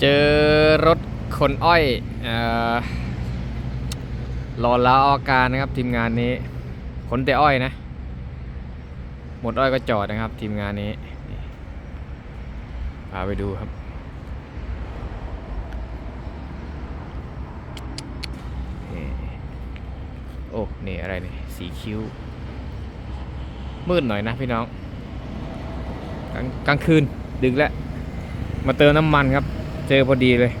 เจอรถขนอ้อยเออรอลาอาการนะครับทีมงานนี้ขนแต่อ้อยนะ หมดอ้อยก็จอดนะครับ ทีมงานนี้พาไปดูครับ โอ้นี่อะไรนี่สีคิ้ว มืดหน่อยนะพี่น้อง กลางกลางคืนดึกแล้ว มาเติมน้ำมันครับ เจอพอดีเลย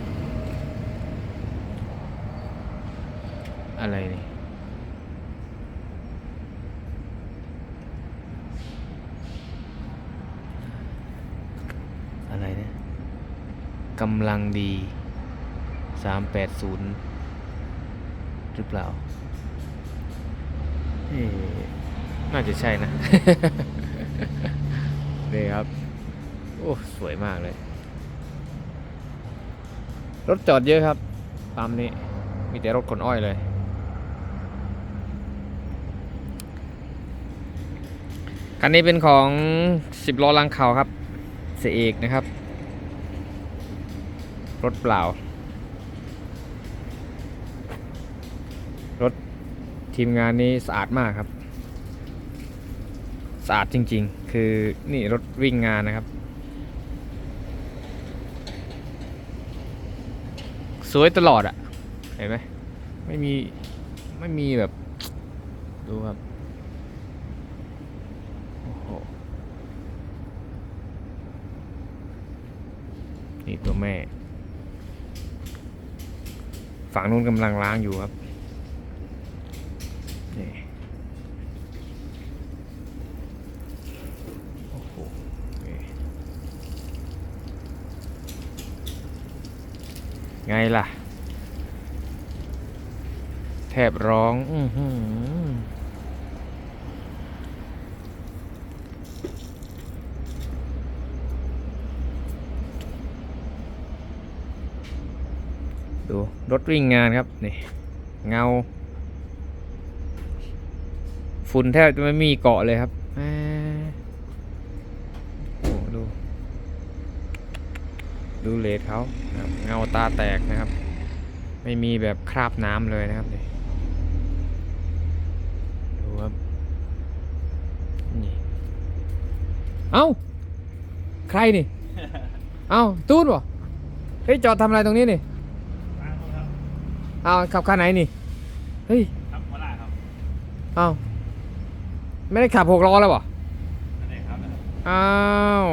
อะไรนี่อะไรเนี่ยกำลังดีสามแปดศูนย์หรือเปล่าเอ๊ะน่าจะใช่นะ นี่ครับ โอ้ สวยมากเลย รถจอดเยอะครับปั๊มนี้มีแต่รถขนอ้อยเลย คันนี้เป็นของ 10ล้อลังเข่าครับเสยเอกนะครับ รถเปล่า รถทีมงานนี้สะอาดมากครับ สะอาดจริงๆ คือนี่รถวิ่งงานนะครับ สวยตลอดอะเห็นไหมไม่มีไม่มีแบบ ดูครับโอ้โหนี่ตัวแม่ ฝั่งนู้นกำลังล้างอยู่ครับ นี่โอ้โหนี่ ไงล่ะ แทบร้องอือหือดู รถวิ่งงานครับ นี่ เงา ฝุ่นแทบจะไม่มีเกาะเลยครับ ดูเลดเขานะครับเงาตาแตกนะครับ ไม่มีแบบคราบน้ำเลยนะครับนี่ดูครับนี่เอ้า ใครนี่ เอ้า ตูนวะเฮ้ยจอดทำอะไรตรงนี้นี่เอาขับคันไหนนี่ เฮ้ยครับหัวหน้าครับเอ้าไม่ได้ขับหกล้อแล้วเหรอนั่นเองครับอ้าว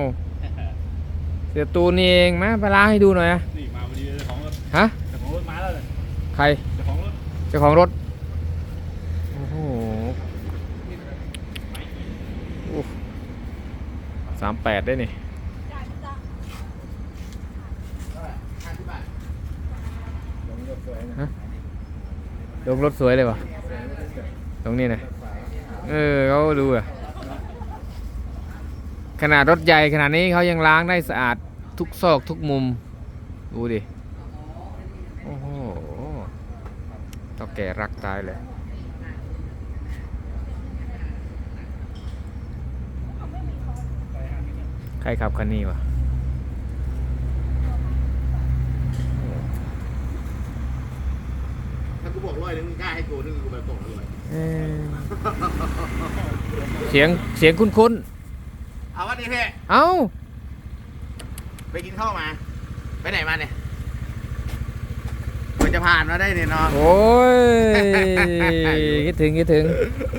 เสียตูนนี่เองมาไปล้างให้ดูหน่อยนะนี่มาพอดีเลยเจ้าของรถฮะเจ้าของรถมาแล้วเลยใครเจ้าของรถเจ้าของรถโอ้โหสามแปดได้นี่ฮะลงรถสวยเลยวะตรงนี้นะเออเขาดูอะขนาดรถใหญ่ขนาดนี้เขายังล้างได้สะอาด ทุกซอกทุกมุม ดูดิ โอ้โหต้องแก่รักตายเลยใครขับคันนี้วะถ้ากูบอกร้อยนึงมึงกล้าให้กูนึงกูไปบอกร้อยเออเสียงเสียงคุ้นเอาวันนี้เพ่ๆเอ้า ไปกินข้าวมา ไปไหนมาเนี่ยมันจะผ่านมาได้เนี่ยเนาะโอ้ยคิดถึงคิดถึง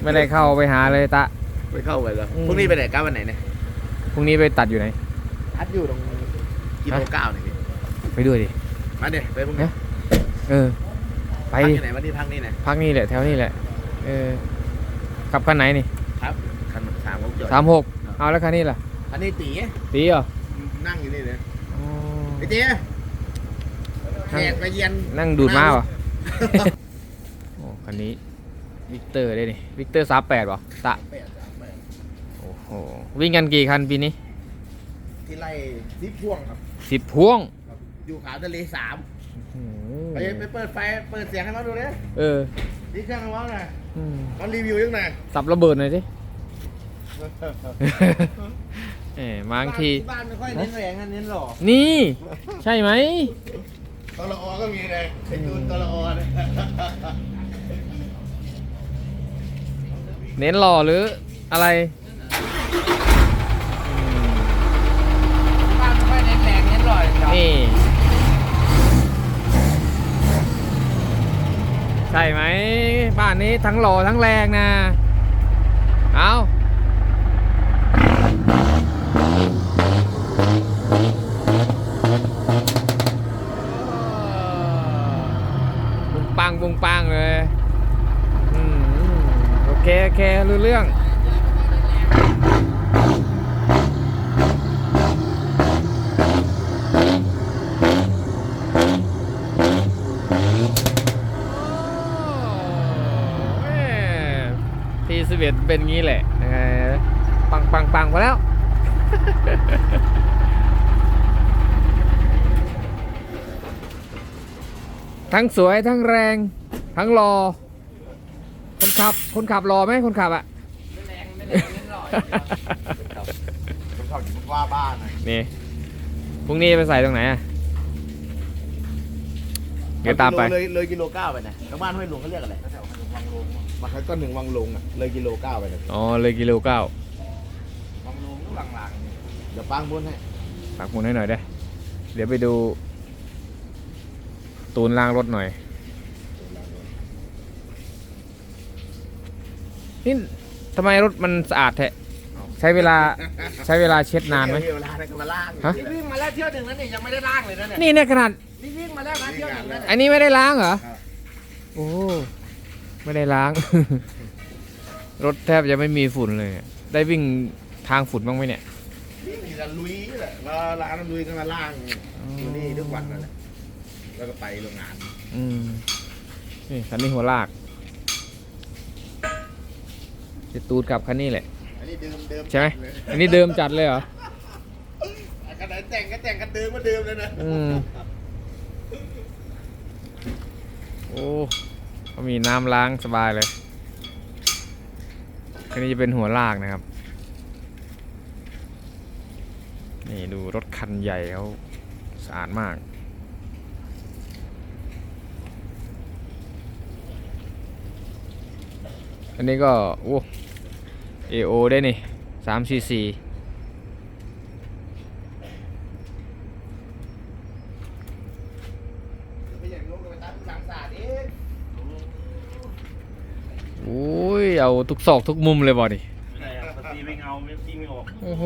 ไม่ได้เข้าไปหาเลยตะ ไปเข้าไปแล้วอืม พรุ่งนี้ไปไหนก้าววันไหนเนี่ยพรุ่งนี้ไปตัดอยู่ไหนทัดอยู่ตรงกิโลเก้าเนี่ยพี่ไปด้วยดิ มาเดี๋ยวไปพรุ่งนี้เออ ไปพักดิที่ไหนวันนี้พักนี่นะพักนี่แหละแถวนี้แหละ เออขับคันไหนนี่ครับคันสามผมจอดสามหกเอาแล้วคันนี้ล่ะอันนี้ตีตีเหรอ นั่งอยู่นี่เลยอ๋อไอ้ตีแขกมาเยียนนั่งดูดม้าเหรอ โอ้คันนี้วิกเตอร์ได้นี่วิกเตอร์สามแปดป่ะตะแปดสามแปดโอ้โหวิ่งกันกี่คันปีนี้ที่ไล่ทิพพ่วงครับสิบพวงครับอยู่ขาวทะเลสามโอ้โหไปไปเปิดไฟเปิดเสียงให้เขาดูเลยเออนี่เครื่องให้เขาหน่อยอืมเขารีวิวยังไงสับระเบิดหน่อยสิ เอ้ยบางที บ้านไม่ค่อยเน้นแรงนะเน้นหล่อนี่ ใช่ไหม ตลออก็มีเลยไอ้ตูนตลออเลยเน้นหล่อหรืออะไรอืมบ้านไม่ค่อยเน้นแรงเน้นหล่อครับนี่ ใช่ไหม บ้านนี้ทั้งหล่อทั้งแรงนะ เอาบุงปังบุงปังเลยอืมโอเค โอ เรื่องทีสิบเอ็ดเป็นงี้แหละเออปังปังปังพอแล้ว ทั้งสวยทั้งแรง ทั้งรอ คนขับ คนขับรอไหมคนขับอะ ผมชอบอยู่ว่าบ้านนะนี่พรุ่งนี้ไปใส่ตรงไหนอะเดี๋ยวตามไป เลยเลยกิโลเก้าไปนะชาวบ้านห้วยหลวงเขาเรียกอะไรแถววังลงมาคัดก้อนหนึ่งวังลงอะเลยกิโลเก้าไปนะอ๋อ เลยกิโลเก้าวังลงหรือวังหลังเดี๋ยวปังบนให้ฝากหมุนให้หน่อยได้ เดี๋ยวไปดู ตูนล่างรถหน่อย นี่ ทำไมรถมันสะอาดแท้ใช้เวลาใช้เวลาเช็ดนานไหมเวลาในกันมาล่างฮะ นี่วิ่งมาแล้วเที่ยวหนึ่งแล้วนี่ยังไม่ได้ล่างเลยนะเนี่ยนี่เนี่ยขนาด นี่วิ่งมาแล้วนะเที่ยวหนึ่งแล้วอัเนี่ยนนี้ไม่ได้ล้างเหรอครับโอ้ ไม่ได้ล้าง รถแทบจะไม่มีฝุ่นเลยได้วิ่งทางฝุ่นบ้างไหมเนี่ย วิ่งจะลุยแหละแล้วร้านมันลุยกันมาล่างอยู่นี่ทุกวันนั่นแหละแล้วก็ไปโรงงานอืมนี่คันนี้หัวลาก จะตูดกลับคันนี้แหละอันนี้เดิมเดิมใช่ไหมเลยอันนี้เดิมจัดเลยเหรอกระดาษแต่งก็แต่งกันเดิมก็เดิมเลยนะอืมโอ้เขามีน้ำล้างสบายเลยอันนี้จะเป็นหัวลากนะครับ นี่ดูรถคันใหญ่เขาสะอาดมากอันนี้ก็โอ้ AO ได้นี่สามซีซีไปอย่างนู้นก็ไปตั้งหลังศาสตร์เองโอ้ย เอาทุกซอกทุกมุมเลยบ่ดิไม่ใช่ครับปกติวิ่งเอาไม่วิ่งไม่ออก โอ้โห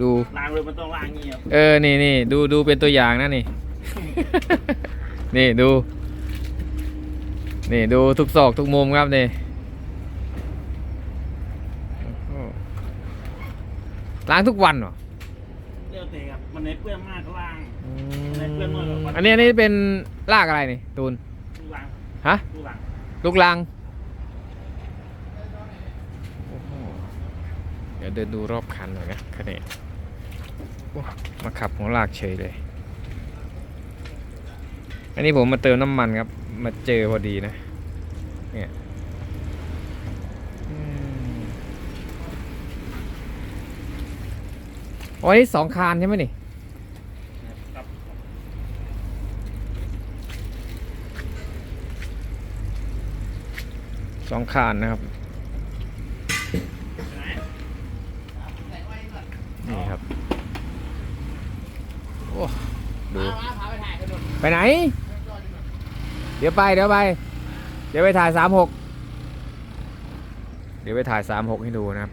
ดูล้างเลยมันต้องล้างอย่างงี้ครับเออ นี่นี่ดูดูเป็นตัวอย่างนะนี่ นี่ดู นี่ดูทุกซอกทุกมุมครับนี่โอ้โห ล้างทุกวันเหรอเรียกเตะครับมันในเปื้อนมากก็ล้าง อืในเพื่อนหน่อยเหรอมอันนี้อันนี้เป็นลากอะไรนี่ตูน ดูล้างฮะ ดูล้างลูกลังโอ้โหเดี๋ยวเดินดูรอบคันหน่อยนะคันนี้โอ้มาขับหัวลากเฉยเลย อันนี้ผมมาเติมน้ำมันครับ มาเจอพอดีนะ เนี่ยอืม โอ้ยสองคานใช่ไหมนี่สองคานนะครับ นี่ครับ โอ้ดูพาพาไปถ่ายกันหมดไปไหน เดี๋ยวไป เดี๋ยวไป เดี๋ยวไปถ่ายสามหกเดี๋ยวไปถ่ายสามหกให้ดูนะครับ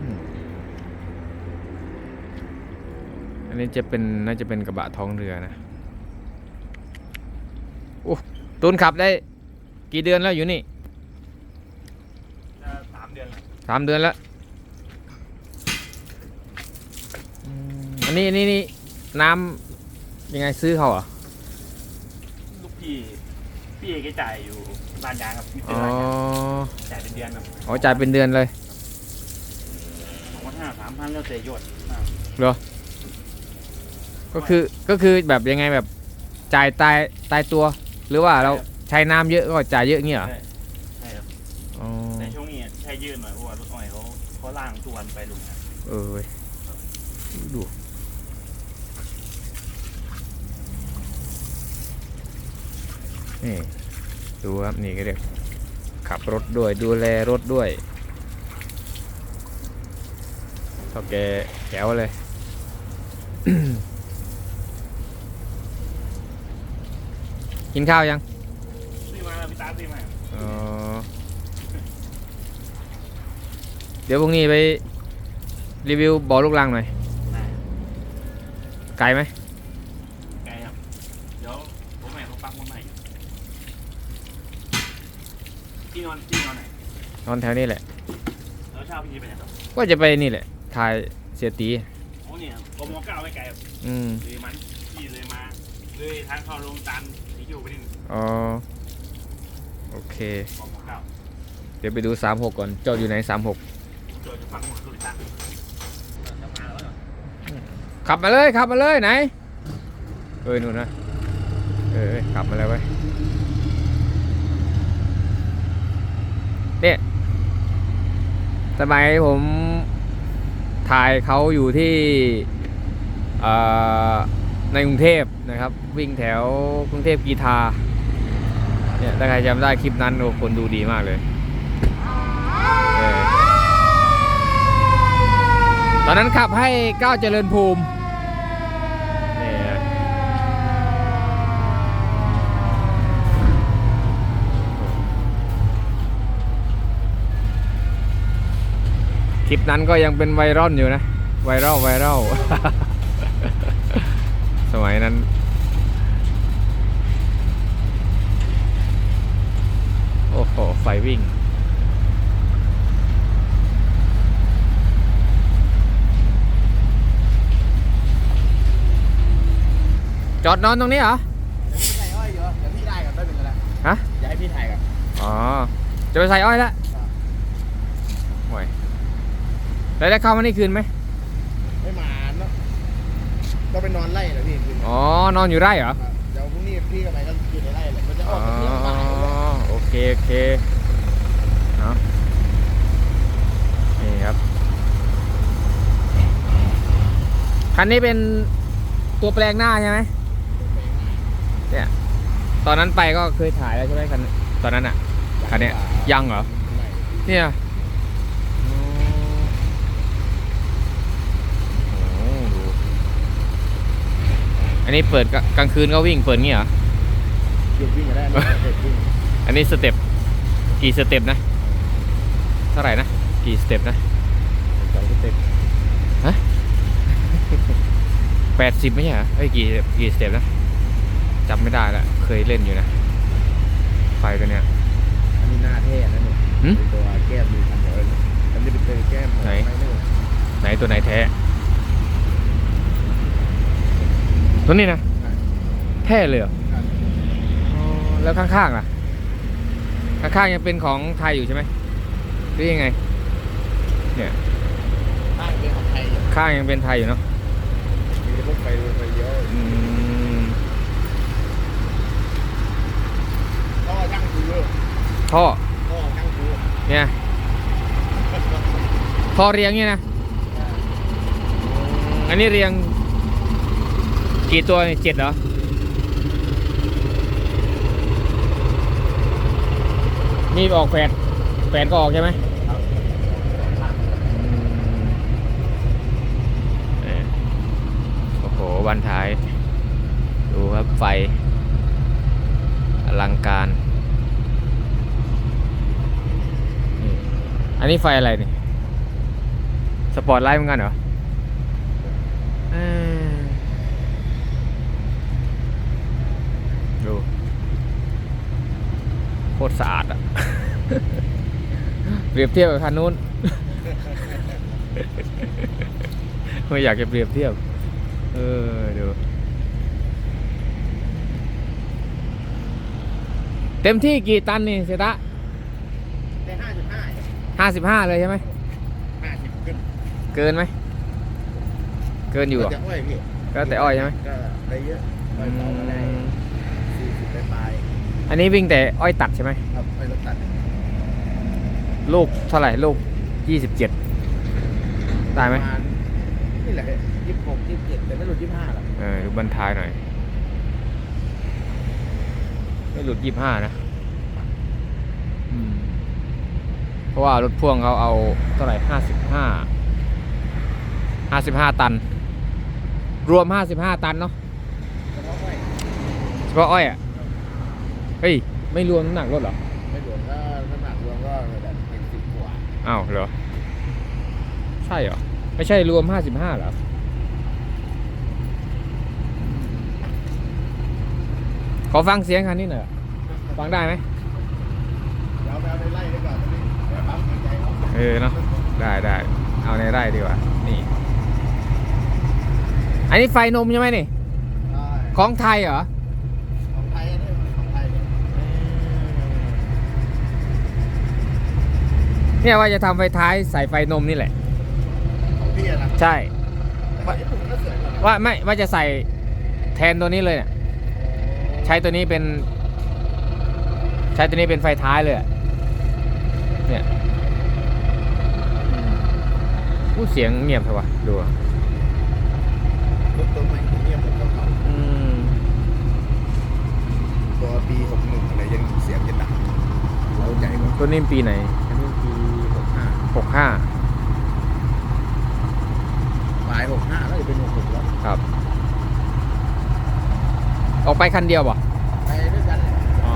อืม อันนี้จะเป็นน่าจะเป็นกระบะท้องเรือนะโอ้ตูนขับได้ กี่เดือนแล้วอยู่นี่จะสามเดือนแล้วสามเดือนแล้วอืมอันนี้อันนี้นี่น้ำยังไงซื้อเขาเหรอลูกพี่พี่เอกจ่ายอยู่ร้านยางครับมิเตอ๋ออร์ร้านยางจ่ายเป็นเดือนครับอ๋อจ่ายเป็นเดือนเลยสองพันห้าสามพันแล้วแต่ยอดอ่าเหรอ ก็คือก็คือแบบยังไงแบบจ่ายตายตายตัว หรือว่าเราใช้น้ำเยอะก็จ่ายเยอะเงี้ยเหรอใช่ใช่ครับอ๋อแต่ช่วงนี้ยืนหน่อยเพราะว่ารถอ้อยเขาเขาล่างตัวนไปลุงนะเออเว้ยดูนี่ดูครับนี่ก็เรียกขับรถด้วยดูแลรถด้วยเท่าแกแถวเลย กินข้าวยังซื้อมาแล้วพี่ตาซื้อมาอ๋อเดี๋ยวพรุ่งนี้ไปรีวิวบ่อลูกรังหน่อย ได้ไกลไหมไกลครับ เดี๋ยวผมแม่เขาปักมุนใหม่ที่นอนที่นอนไหนนอนแถวนี้แหละ แล้วเช้าพี่ไปไหนต่อก็จะไปนี่แหละ ถ่ายเสียตี โอ้เนี่ยกมเก้าไม่ไกลครับอืมเลยมันพี่เลยมาเลยทางเข้าโรงตันที่ อยู่ไปนี่อ๋อโอเคกมเก้าเดี๋ยวไปดู 36 ก่อนจอดอยู่ไหน 36โดยจะฟังหมดสุดทางจะมาแล้วเหรอขับมาเลยขับมาเลยไหน เอ้ยนู่นนะ เออขับมาแล้วเว้ยเนี่ยสมัยผมถ่ายเขาอยู่ที่เอ่อ ในกรุงเทพนะครับ วิ่งแถวกรุงเทพกีทาเนี่ยถ้าใครจำได้คลิปนั้นโอ้คนดูดีมากเลย ตอนนั้นขับให้ก้าวเจริญภูมิคลิปนั้นก็ยังเป็นไวรัลอยู่นะ ไวรัลไวรัล สมัยนั้น โอ้โห ไฟวิ่งจอดนอนตรงนี้เหรอ พี่ถ่ายอ้อยอยู่เดี๋ยวพี่ถ่ายกันแป๊บนึงก็ได้ฮะ อย่าให้พี่ถ่ายกันอ๋อ จะไปใส่อ้อยแล้วโอ้ยแล้วได้เข้ามานี่คืนไหมไม่มา เนาะต้องไปนอนไล่เหรอพี่คืนนี้อ๋อ นอนอยู่ไร่เหรอ เดี๋ยวพรุ่งนี้พี่กับไปก็อยู่ในไร่เลยมันจะออ๋ออกเที่ยงบ่ายเลยโอเค โอเคเอานี่ครับ คันนี้เป็นตัวแปลงหน้าใช่ไหม เนี่ย ตอนนั้นไปก็เคยถ่ายแล้วใช่ไหมคัน ตอนนั้นอะคันเนี้ยยังเหรอ เนี่ยโอ้โหดู อันนี้เปิดกกลางคืนก็วิ่งเปิดงี้เหรอหยุดวิ่งก็ได้นะเด็กวิ่งอันนี้สเต็ปกี่สเต็ปนะ เท่าไหร่นะ กี่สเต็ปนะสองสเต็ปแปดสิบไม่ใช่เหรอเอ้ยกี่กี่สเต็ปนะจำไม่ได้ละเคยเล่นอยู่นะ ไฟตัวเนี้ยอันนี้หน้าเท่นะเนี่ยหึเป็นตัวแก้มมีคันเดียวเลยอันนี้เป็นตัวแก้มไหนม่รู้ไหนตัวไหนแท้ ตัวนี้นะแท้เลยเหรออ๋อแล้วข้างๆล่ะ ข้างๆยังเป็นของไทยอยู่ใช่ไหมหรือยังไง เนี่ยข้างเป็นของไทยอยู่ข้างยังเป็นไทยอยู่เนาะมีพวกไฟไฟเยอะอืมก็ช่างคือท่อก็ช่างคือเนี่ยท่อเรียงเนี่ยนะอันนี้เรียง กี่ตัวเนี่ยเจ็ดเหรอนี่ออกแปดแปดก็ออกใช่ไหมเออโอ้โหวันท้าย ดูครับไฟ อลังการนี่อันนี้ไฟอะไรนี่ สปอร์ตไลท์เหมือนกันเหรอเอ้ยดูโค ตรสะอาดอะเปรียบเทียบกับคันนู้นไม่อยากจะเปรียบเทียบ เออดูเต็มที่กี่ตันนี่เซตะได้ห้าจุดห้าห้าสิบห้าเลยใช่ไหมห้าสิบขึ้น เกินไหม เกินอยู่เหรอ ก็จะอ้อยพี่ก็แต่อ้อยใช่ไหมก็ได้เยอะอ้อยเผาก็ได้สี่สิบปลาย อันนี้วิ่งแต่อ้อยตัดใช่ไหมๆครับอ้อยรถตัดลูกเท่าไหร่ลูกยี่สิบเจ็ดได้ไหมประาณนี่แหละยี่สิบหกยี่สิบเจ็ดแต่ไม่หลุดยี่สิบห้าหรอกเออดูบันทายหน่อย ไม่หลุดยี่ห้านะอืมเพราะว่ารถพ่วงเขาเอาเท่าไหร่ห้าสิบห้าห้าสิบห้าตัน รวมห้าสิบห้าตันเนาะเฉพาะไม่เฉพาะอ้อยอะ เฮ้ย ไม่รวมน้ำหนักรถเหรอ ไม่รวมก็น้ำหนักรวมก็แบบเป็นสิบกว่าอ้าวเหรอ ใช่เหรอ ไม่ใช่รวมห้าสิบห้าเหรอ ขอฟังเสียงคันนี้หน่อย ฟังได้ไหมเดี๋ยวเอาไปไล่ดีกว่าตอนนี้เดี๋ยวปั๊มหัวใจเขาเออเนาะ ได้ได้ เอาในไร่ดีกว่า นี่ อันนี้ไฟนมใช่ไหมนี่ ใช่ของไทยเหรอ เนี่ยว่าจะทำไฟท้ายใส่ไฟนมนี่แหละของพี่อะนะใช่ แต่ของญี่ปุ่นก็สวยกว่านะว่าไม่ว่าจะใส่แทนตัวนี้เลยเนี่ยใช้ตัวนี้เป็น ใช้ตัวนี้เป็นไฟท้ายเลยอะเนี่ยอู้เสียงเงียบใช่ปะดูอะรถตัวใหม่ที่เงียบเหมือนกับเขาอืมตัวปีหกหนึ่งอะไรยังเสียงจะดังเราใจกว่าตัวนี้ปีไหนอันนี้ปีหก ห้าหกห้าปลายหกห้าแล้วจะเป็นหกหกแล้วครับ ออกไปคันเดียวป่ะไปด้วยกันเลยอ๋อ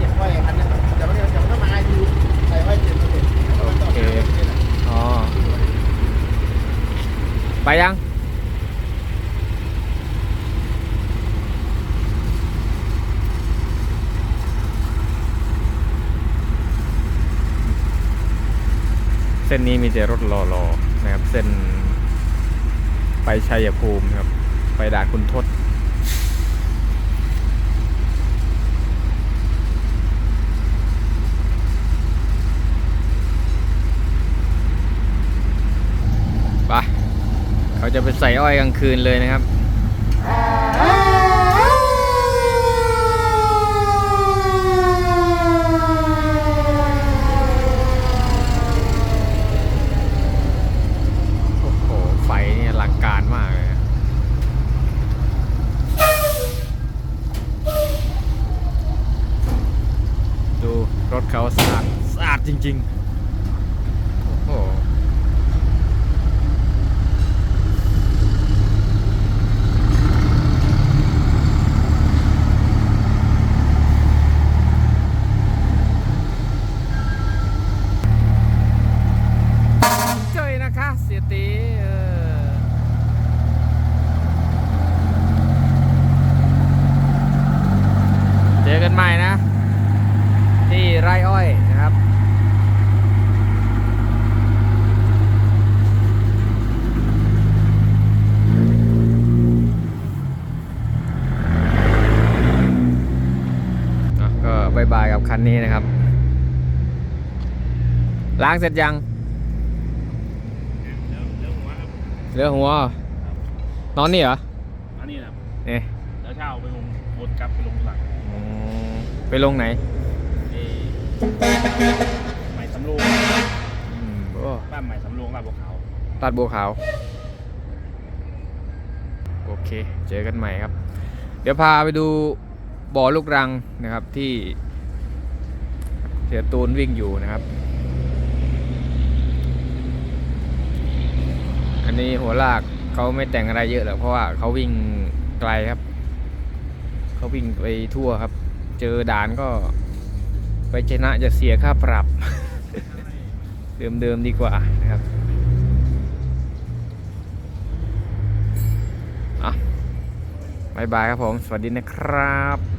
เก็บไว้คันนั้นแต่ว่าเดี๋ยวจะต้องมาอยู่ใส่ไว้เจ็ดสิบเอ็ดแล้วก็ต่อไปเรื่อยๆนะอ๋อไปยัง เส้นนี้มีแต่รถรอๆนะครับ เส้น ไปชัยภูมิครับ ไปด่านคุณทศไปเขาจะไปใส่อ้อยกลางคืนเลยนะครับ โอ้โห ไฟนี่อลังการมากเลยนะดูรถเขาสะอาดสะอาด จริง ๆ โอ้โหเจยนะคะเสียตีเออเจอกันใหม่นะ ที่ไร่อ้อยนะครับ อะก็บายบายกับ คันนี้นะครับ ล้างเสร็จยังเดี๋ยวเดี๋ยวผมว่าครับเหลือหัว นอนนี่เหรออันนี้นะเนี่ยแล้วเช้าไปลงวนกลับไปลงหลังอ๋อไปลงไหนเอใหม่สำโรงอืมโอ้บ้านใหม่สำโรงลาดบัวขาว ตัดบัวขาว โอเค เจอกันใหม่ครับ เดี๋ยวพาไปดูบ่อลูกรังนะครับที่ เสียตูนวิ่งอยู่นะครับ อันนี้หัวลากเขาไม่แต่งอะไรเยอะหรอกเพราะว่าเขาวิ่งไกลครับ เขาวิ่งไปทั่วครับ เจอด่านก็ไปชนะจะเสียค่าปรับ เดิมๆดีกว่านะครับอะบายบายครับผม สวัสดีนะครับ